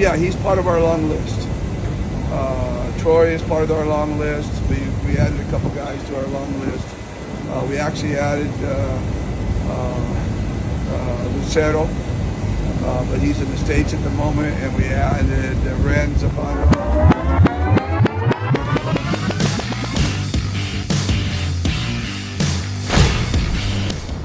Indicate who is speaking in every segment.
Speaker 1: Yeah, he's part of our long list. Uh, Troy is part of our long list. We, we added a couple guys to our long list. Uh, we actually added uh, uh, uh, Lucero, but he's in the States at the moment, and we added Ren Zapata.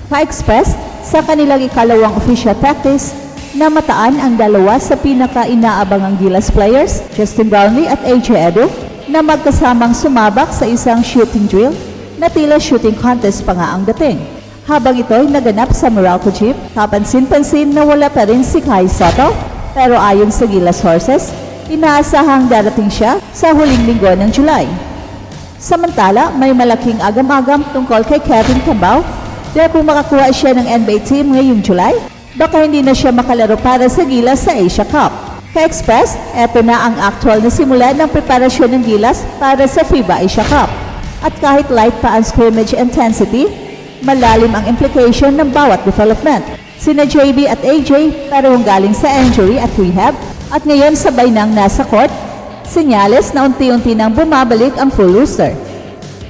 Speaker 2: ka-express sa kanilang ikalawang official practice na mataan ang dalawa sa pinaka-inaabangang Gilas players, Justin Brownlee at AJ Edo, na magkasamang sumabak sa isang shooting drill na tila shooting contest pa nga ang dating. Habang ito'y naganap sa Meralco Jeep, kapansin-pansin na wala pa rin si Kai Soto, pero ayon sa Gilas Horses, inaasahang darating siya sa huling linggo ng July. Samantala, may malaking agam-agam tungkol kay Kevin Cabao dahil kung makakuha siya ng NBA team ngayong July, baka hindi na siya makalaro para sa Gilas sa Asia Cup. Ka-Express, eto na ang actual na simula ng preparasyon ng Gilas para sa FIBA Asia Cup. At kahit light pa ang scrimmage intensity, malalim ang implication ng bawat development. Sina JB at AJ parehong galing sa injury at rehab at ngayon sabay nang nasa court Senyales na unti-unti nang bumabalik ang full rooster.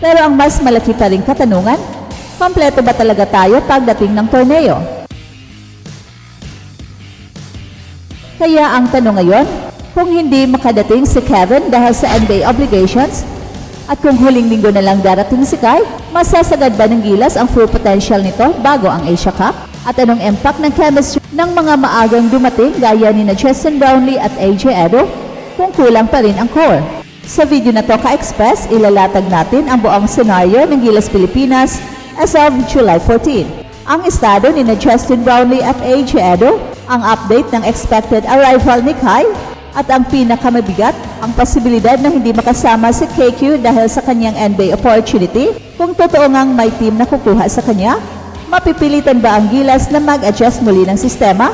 Speaker 2: Pero ang mas malaki pa rin katanungan, kompleto ba talaga tayo pagdating ng torneo? Kaya ang tanong ngayon, kung hindi makadating si Kevin dahil sa NBA obligations, at kung huling linggo na lang darating si Kai, masasagad ba ng gilas ang full potential nito bago ang Asia Cup? At anong impact ng chemistry ng mga maagang dumating gaya ni na Justin Brownlee at AJ Edo kung kulang pa rin ang core. Sa video na to ka-express, ilalatag natin ang buong senaryo ng Gilas Pilipinas as of July 14. Ang estado ni na Justin Brownlee at AJ Edo, ang update ng expected arrival ni Kai, at ang pinakamabigat, ang posibilidad na hindi makasama si KQ dahil sa kanyang NBA opportunity kung totoo ngang may team na kukuha sa kanya, mapipilitan ba ang Gilas na mag-adjust muli ng sistema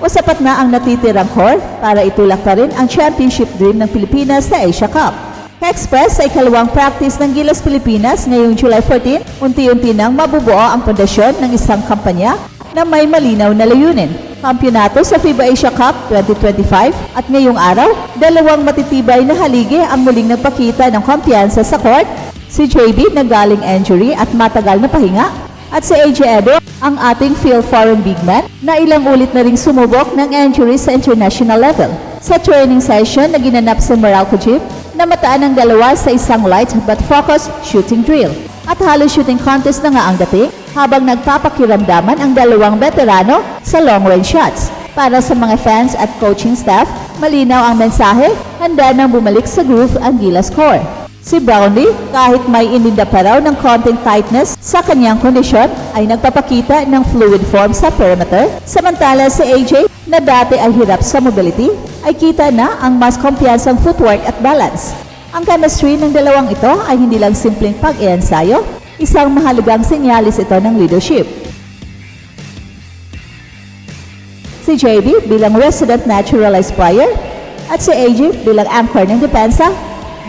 Speaker 2: o sapat na ang natitirang core para itulak pa rin ang championship dream ng Pilipinas sa Asia Cup. Ka-express sa ikalawang practice ng Gilas Pilipinas ngayong July 14, unti-unti nang mabubuo ang pundasyon ng isang kampanya na may malinaw na layunin. Kampyonato sa FIBA Asia Cup 2025 at ngayong araw, dalawang matitibay na haligi ang muling nagpakita ng kumpiyansa sa court. Si JB na galing injury at matagal na pahinga at si AJ Edo, ang ating field foreign big man, na ilang ulit na ring sumubok ng injury sa international level. Sa training session na ginanap sa Meralco Gym, namataan ang dalawa sa isang light but focused shooting drill. At halos shooting contest na nga ang dating, habang nagpapakiramdaman ang dalawang veterano sa long range shots. Para sa mga fans at coaching staff, malinaw ang mensahe, handa nang bumalik sa groove ang Gilas Core. Si Brownlee, kahit may ininda pa raw ng konting tightness sa kanyang kondisyon, ay nagpapakita ng fluid form sa perimeter. Samantala si AJ, na dati ay hirap sa mobility, ay kita na ang mas kumpiyansang footwork at balance. Ang chemistry ng dalawang ito ay hindi lang simpleng pag-iensayo, isang mahalagang senyalis ito ng leadership. Si JB bilang resident naturalized player at si AJ bilang anchor ng depensa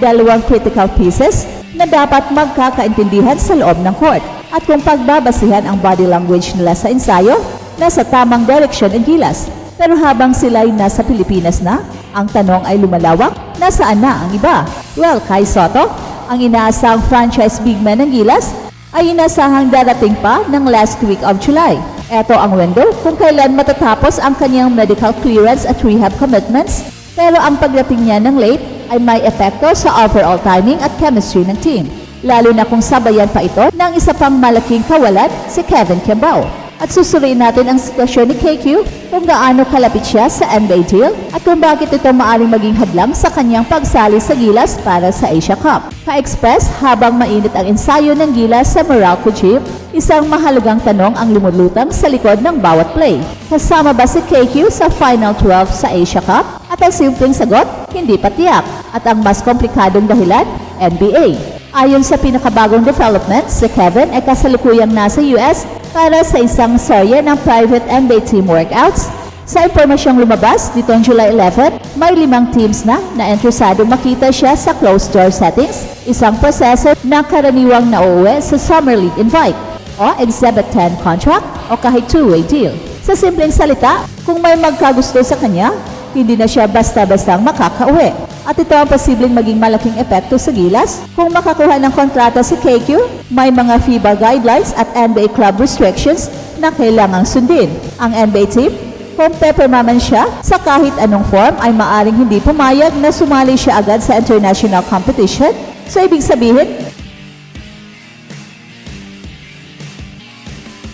Speaker 2: dalawang critical pieces na dapat magkakaintindihan sa loob ng court. At kung pagbabasihan ang body language nila sa ensayo, nasa tamang direksyon ang gilas. Pero habang sila ay nasa Pilipinas na, ang tanong ay lumalawak, nasaan na ang iba? Well, Kai Soto, ang inaasahang franchise big man ng gilas, ay inasahang darating pa ng last week of July. Ito ang window kung kailan matatapos ang kanyang medical clearance at rehab commitments pero ang pagdating niya ng late ay may epekto sa overall timing at chemistry ng team. Lalo na kung sabayan pa ito ng isa pang malaking kawalan, si Kevin Kimbao. At susuriin natin ang sitwasyon ni KQ kung gaano kalapit siya sa NBA deal at kung bakit ito maaring maging hadlang sa kanyang pagsali sa Gilas para sa Asia Cup. Ka-express habang mainit ang ensayo ng Gilas sa Meralco Gym, isang mahalagang tanong ang lumulutang sa likod ng bawat play. Kasama ba si KQ sa Final 12 sa Asia Cup? At ang simpleng sagot, hindi pa tiyak. At ang mas komplikadong dahilan, NBA. Ayon sa pinakabagong development, si Kevin ay kasalukuyang nasa US para sa isang serye ng private NBA team workouts. Sa impormasyong lumabas nitong July 11, may limang teams na na interesado makita siya sa closed door settings, isang proseso na karaniwang nauuwi sa Summer League invite o Exhibit 10 contract o kahit two-way deal. Sa simpleng salita, kung may magkagusto sa kanya, hindi na siya basta-bastang makakauwi. At ito ang posibleng maging malaking epekto sa Gilas kung makakuha ng kontrata si KQ, may mga FIBA guidelines at NBA club restrictions na kailangang sundin. Ang NBA team, kung pepperma man siya sa kahit anong form ay maaring hindi pumayag na sumali siya agad sa international competition. So ibig sabihin,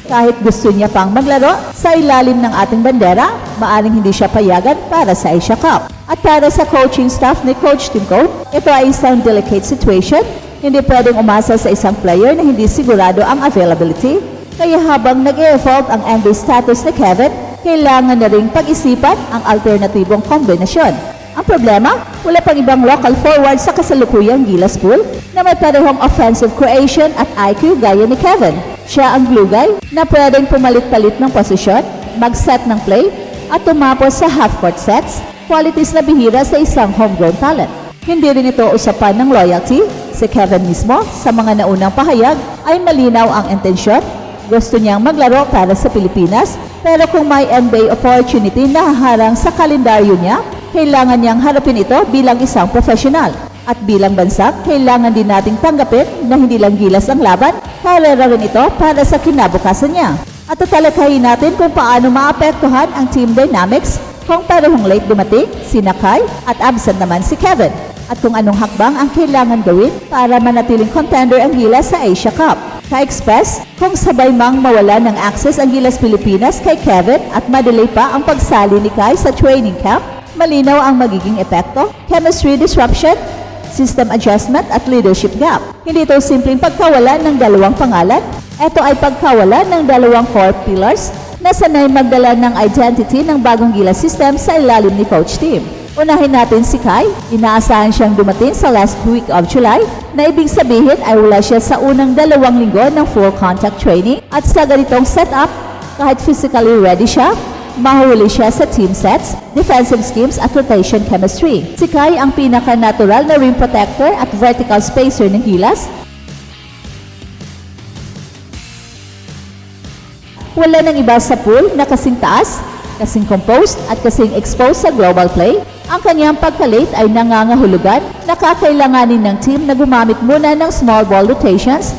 Speaker 2: kahit gusto niya pang maglaro sa ilalim ng ating bandera, maaring hindi siya payagan para sa Asia Cup. At para sa coaching staff ni Coach Tim Cone, ito ay isang delicate situation. Hindi pwedeng umasa sa isang player na hindi sigurado ang availability. Kaya habang nag-evolve ang NBA status ni Kevin, kailangan na ring pag-isipan ang alternatibong kombinasyon. Problema, wala pang ibang local forward sa kasalukuyang Gilas pool na may parehong offensive creation at IQ gaya ni Kevin. Siya ang glue guy na pwedeng pumalit-palit ng posisyon, mag-set ng play, at tumapos sa half-court sets, qualities na bihira sa isang homegrown talent. Hindi rin ito usapan ng loyalty. Si Kevin mismo, sa mga naunang pahayag, ay malinaw ang intensyon. Gusto niyang maglaro para sa Pilipinas, pero kung may NBA opportunity na haharang sa kalendaryo niya, kailangan niyang harapin ito bilang isang profesional. At bilang bansa, kailangan din nating tanggapin na hindi lang gilas ang laban, karera rin ito para sa kinabukasan niya. At tatalakayin natin kung paano maapektuhan ang team dynamics kung parehong late dumating si Nakay at absent naman si Kevin. At kung anong hakbang ang kailangan gawin para manatiling contender ang Gilas sa Asia Cup. Ka-express, kung sabay mang mawala ng access ang Gilas Pilipinas kay Kevin at madelay pa ang pagsali ni Kai sa training camp, malinaw ang magiging epekto, chemistry disruption, system adjustment at leadership gap. Hindi ito simpleng pagkawala ng dalawang pangalan. Ito ay pagkawala ng dalawang core pillars na sanay magdala ng identity ng bagong Gilas system sa ilalim ni Coach Tim. Unahin natin si Kai. Inaasahan siyang dumating sa last week of July na ibig sabihin ay wala siya sa unang dalawang linggo ng full contact training at sa ganitong setup, kahit physically ready siya, mahuli siya sa team sets, defensive schemes at rotation chemistry. Si Kai ang pinaka-natural na rim protector at vertical spacer ng Gilas. Wala nang iba sa pool na kasing taas, kasing composed at kasing exposed sa global play. Ang kanyang pagkalate ay nangangahulugan na kakailanganin ng team na gumamit muna ng small ball rotations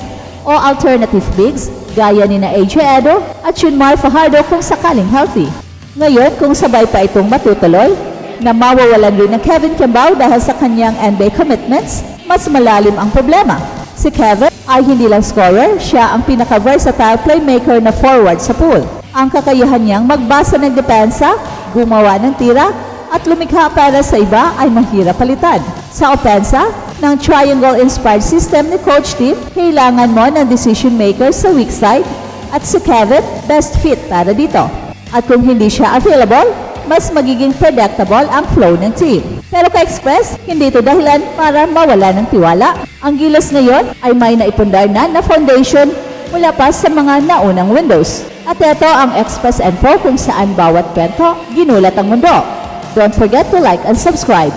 Speaker 2: o alternative bigs gaya ni na AJ Edo at Junmar Fajardo kung sakaling healthy. Ngayon, kung sabay pa itong matutuloy, na mawawalan rin ng Kevin Kimbao dahil sa kanyang NBA commitments, mas malalim ang problema. Si Kevin ay hindi lang scorer, siya ang pinaka-versatile playmaker na forward sa pool. Ang kakayahan niyang magbasa ng depensa, gumawa ng tira, at lumikha para sa iba ay mahirap palitan. Sa opensa, ng triangle-inspired system ni Coach Tim, kailangan mo ng decision maker sa weak side at si Kevin best fit para dito. At kung hindi siya available, mas magiging predictable ang flow ng team. Pero ka-express, hindi ito dahilan para mawala ng tiwala. Ang gilas ngayon ay may naipundar na na foundation mula pa sa mga naunang windows. At ito ang Express Info kung saan bawat kwento ginulat ang mundo. Don't forget to like and subscribe.